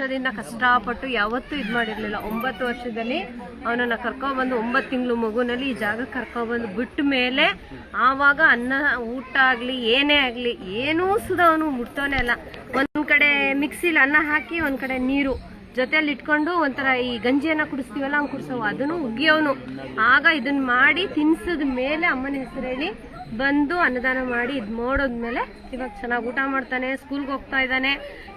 ವರ್ಷದಿಂದ ಕಷ್ಟಪಟ್ಟು ಯಾವತ್ತೂ ಇದು ಮಾಡಿರ್ಲಿಲ್ಲ. ಒಂಬತ್ತು ವರ್ಷದಲ್ಲಿ ಅವನನ್ನ ಕರ್ಕೊಂಡ್ಬಂದು ಒಂಬತ್ತು ತಿಂಗಳು ಮಗುನಲ್ಲಿ ಈ ಜಾಗ ಕರ್ಕೊಂಡ್ಬಂದು ಬಿಟ್ಟ ಮೇಲೆ ಆವಾಗ ಅನ್ನ ಊಟ ಆಗಲಿ, ಏನೇ ಆಗಲಿ, ಏನೂ ಸುದ ಅವನು ಮುಟ್ತಾನೆ ಅಲ್ಲ. ಒಂದು ಕಡೆ ಮಿಕ್ಸಿಲಿ ಅನ್ನ ಹಾಕಿ, ಒಂದು ಕಡೆ ನೀರು ಜೊತೆಯಲ್ಲಿ ಇಟ್ಕೊಂಡು ಒಂಥರ ಈ ಗಂಜಿಯನ್ನ ಕುಡಿಸ್ತೀವಲ್ಲ ಅವ್ನು ಕುಡಿಸೋ ಅದನ್ನು ಉಗಿಯೋನು ಆಗ ಇದನ್ನ ಮಾಡಿ ತಿನ್ಸಿದ ಮೇಲೆ ಅಮ್ಮನ ಹೆಸರು ಹೇಳಿ ಬಂದು ಅನ್ನದಾನ ಮಾಡಿ ಇದು ಮಾಡೋದ್ಮೇಲೆ ಇವಾಗ ಚೆನ್ನಾಗಿ ಊಟ ಮಾಡ್ತಾನೆ ಸ್ಕೂಲ್ಗೆ ಹೋಗ್ತಾ ಇದ್ದಾನೆ.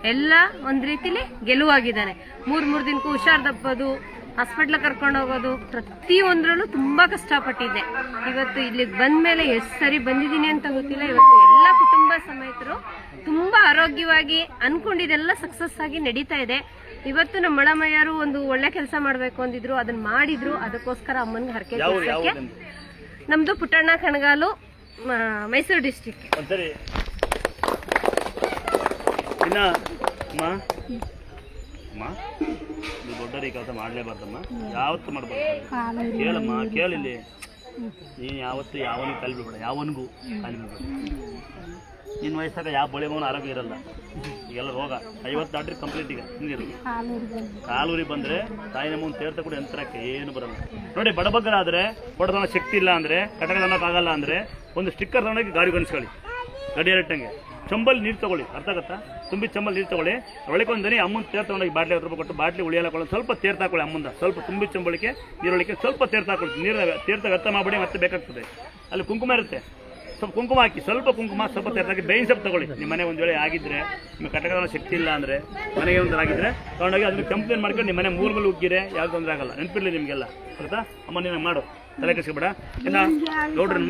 ಎಲ್ಲ ಒಂದು ರೀತಿಲಿ ಗೆಲುವಾಗಿದ್ದಾನೆ. ಮೂರು ಮೂರು ದಿನಕ್ಕೂ ಹುಷಾರ್ ತಪ್ಪೋದು ಹಾಸ್ಪಿಟ್ಲ್ ಕರ್ಕೊಂಡು ಹೋಗೋದು ಪ್ರತಿಯೊಂದ್ರಲ್ಲೂ ತುಂಬಾ ಕಷ್ಟಪಟ್ಟಿದ್ದೆ. ಇವತ್ತು ಇಲ್ಲಿಗೆ ಬಂದ್ಮೇಲೆ ಎಷ್ಟು ಸರಿ ಬಂದಿದ್ದೀನಿ ಅಂತ ಗೊತ್ತಿಲ್ಲ. ಇವತ್ತು ಎಲ್ಲ ಕುಟುಂಬ ಸಮೇತರು ತುಂಬಾ ಆರೋಗ್ಯವಾಗಿ ಅನ್ಕೊಂಡಿದ್ದೆಲ್ಲ ಸಕ್ಸಸ್ ಆಗಿ ನಡೀತಾ ಇದೆ. ಇವತ್ತು ನಮ್ಮ ಮಳಮಯ್ಯರು ಒಂದು ಒಳ್ಳೆ ಕೆಲಸ ಮಾಡಬೇಕು ಅಂದಿದ್ರು ಅದನ್ನ ಮಾಡಿದ್ರು. ಅದಕ್ಕೋಸ್ಕರ ಅಮ್ಮನಿಗೆ ಹರಕೆ ತೀರ್ಸಕ್ಕೆ ನಮ್ದು ಪುಟ್ಟಣ್ಣ ಕಣಗಾಲು. ಮೈಸೂರು ಡಿಸ್ಟಿಕ್ ಒಂದ್ಸರಿ. ಇನ್ನ ಅಮ್ಮ ಅಮ್ಮ ನೀವು ಕೆಲಸ ಮಾಡಲೇಬಾರ್ದಮ್ಮ. ಯಾವತ್ತು ಮಾಡ್ಬಾರ್ದು. ಕೇಳಮ್ಮ ಕೇಳಿಲ್ಲಿ. ನೀನು ಯಾವತ್ತು ಯಾವನಿಗೆ ಕಾಲು ಬಿಡ್ಬೇಡ ಯಾವನಿಗೂ ಕಾಲು ಬಿಡ್ಬೇಡ ನಿನ್ನ ವಯಸ್ಸಾಗ ಯಾವ ಬಳೆ ಮಗನ ಆರೋಗ್ಯ ಇರಲ್ಲ. ಈಗೆಲ್ಲ ರೋಗ. ಐವತ್ತು ದಾಟ್ರಿ ಕಂಪ್ಲೀಟ್ ಈಗ ಹಿಂಗಿರು ಕಾಲೂರಿ ಬಂದ್ರೆ ತಾಯಿ ನಮ್ಮನ್ನು ತೇರ್ತ ಕೂಡ ಯಂತ್ರಕ್ಕೆ ಏನು ಬರಲ್ಲ. ನೋಡಿ, ಬಡಬಗ್ಗರಾದ್ರೆ ಬಡದನ ಶಕ್ತಿ ಇಲ್ಲ ಅಂದ್ರೆ ಕಟಕ ಅನ್ನೋಕ್ಕಾಗಲ್ಲ ಅಂದ್ರೆ, ಒಂದು ಸ್ಟಿಕ್ಕರ್ ತಗೊಂಡೋಗಿ ಗಾಡಿ ಗಣಿಸ್ಕೊಳ್ಳಿ ಗಡಿ ಚಂಬಲ್ ನೀರು ತಗೊಳ್ಳಿ. ಅರ್ಥ ಆಗತ್ತಾ? ತುಂಬಿ ಚಂಬಲ್ ನೀರು ತಗೊಳ್ಳಿ. ಒಳಗೆ ಒಂದು ಅಮ್ಮನ ತೇರ್ ತೊಗೊಂಡೋಗಿ ಬಾಟ್ಲಿ ಹತ್ತು ರೂಪಾಯಿ ಕೊಟ್ಟು ಬಾಟ್ಲಿ ಉಳಿಯಲ್ಲ ಸ್ವಲ್ಪ ತೇರ್ ತಾಕೊಳ್ಳಿ ಅಮ್ಮಂದ. ಸ್ವಲ್ಪ ತುಂಬಿ ಚಂಬಳಿಕೆ ನೀರೊಳಗೆ ಸ್ವಲ್ಪ ತೇರ್ ತಾಕೊಳ್ಳಿ. ನೀರು ತೀರ್ಥ ವ್ಯರ್ಥ ಮಾಡಿ ಮತ್ತೆ ಬೇಕಾಗ್ತದೆ. ಅಲ್ಲಿ ಕುಂಕುಮ ಇರುತ್ತೆ. ಸ್ವಲ್ಪ ಕುಂಕುಮ ಹಾಕಿ, ಸ್ವಲ್ಪ ಕುಂಕುಮ, ಸ್ವಲ್ಪ ತೇರ್ತಾಕಿ ಬೇಯಿನ ಸೊಪ್ಪು ತಗೊಳ್ಳಿ. ನಿಮ್ಮ ಮನೆ ಒಂದು ವೇಳೆ ಆಗಿದ್ರೆ ನಿಮ್ಮ ಕಟಕದ ಶಕ್ತಿ ಇಲ್ಲ ಅಂದ್ರೆ, ಮನೆಗೆ ಒಂದು ಆಗಿದ್ರೆ ತಗೊಂಡೋಗಿ ಅದನ್ನು ಕಂಪ್ಲೇಂಟ್ ಮಾಡ್ಕೊಂಡು ನಿಮ್ಮ ಮನೆ ಮೂರು ಮೇಲೆ ಉಗ್ಗಿರೆ, ಯಾವ್ದು ತೊಂದರೆ ಆಗಲ್ಲ. ನೆನಪಿರ್ಲಿ ನಿಮಗೆಲ್ಲ. ಆಯ್ತಾ ಅಮ್ಮ, ನೀನು ಮಾಡು. ತಲೆ ಕೆಡಿಸ್ಕೊಬೇಡ. ಇಲ್ಲ ಗೌಡ್ರನ್ನ